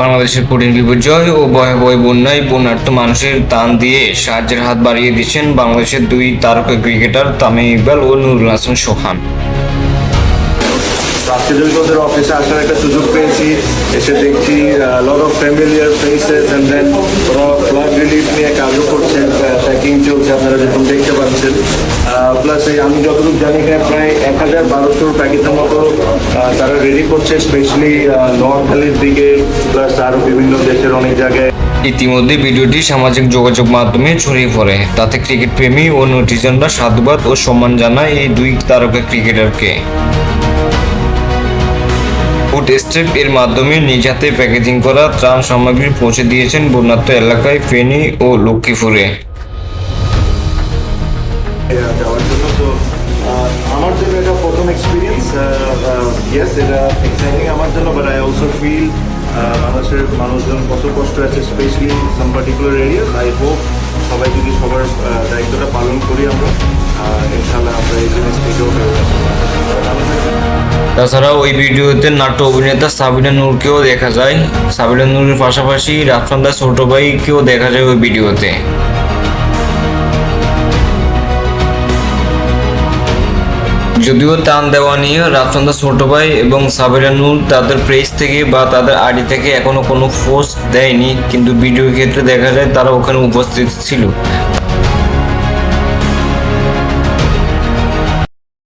বাংলাদেশের কঠিন বিপর্যয় ও ভয়াবহ বন্যায় বন্যার্থ মানুষের দান দিয়ে সাহায্যের হাত বাড়িয়ে দিচ্ছেন বাংলাদেশের দুই তারকা ক্রিকেটার তামিম ইকবাল ও নুরুল হাসান সোহান। আজকে ওদের অফিসে আসার একটা সুযোগ পেয়েছি, এসে দেখছি lot of familiar faces and then ওরা ফ্লাড রিলিফ নিয়ে কাজও করছেন ট্র্যাকিং চলছে আপনারা যখন দেখতে পাচ্ছেন প্লাস এই আমি যতটুকু জানি এখানে প্রায় এক হাজার বারোশোর প্যাকেটের মতো তারা রেডি করছে স্পেশালি নোয়াখালীর দিকে প্লাস আরও বিভিন্ন দেশের অনেক জায়গায়। ইতিমধ্যে ভিডিওটি সামাজিক যোগাযোগ মাধ্যমে ছড়িয়ে পড়ে। তাতে ক্রিকেট প্রেমী ও নেটিজনরা সাধুবাদ ও সম্মান জানায় এই দুই তারকা ক্রিকেটারকে ফুড স্টেপ এর মাধ্যমে নিজ হাতে প্যাকেজিং করা ত্রাণ সামগ্রী পৌঁছে দিয়েছেন বন্যাত্ম এলাকায় ফেনী ও লক্ষ্মীপুরে। তো আমার জন্য এটা প্রথম এক্সপিরিয়েন্স ইয়েস এটা এক্সাইটিং আমার জন্য বাট আই অলসো ফিল বাংলাদেশের মানুষজন কত কষ্ট আছে specially some particular areas I hope সবাই যদি সবার দায়িত্বটা পালন করি আমরা ইনশাল্লাহ আমরা এই জিনিস। তাছাড়া ওই ভিডিওতে নাট্য অভিনেতা সাবিনা নূরকেও দেখা যায়। সাবিনা নূরের পাশাপাশি রাফসান্দার ছোট ভাইকেও দেখা যায় ওই ভিডিওতে। যদিও টান দেওয়া নিয়ে রাফসান্দার ছোট ভাই এবং সাবিনা নূর তাদের প্রেস থেকে বা তাদের আড়ি থেকে এখনও কোনো ফোর্স দেয়নি। কিন্তু ভিডিও ক্ষেত্রে দেখা যায় তারা ওখানে উপস্থিত ছিল।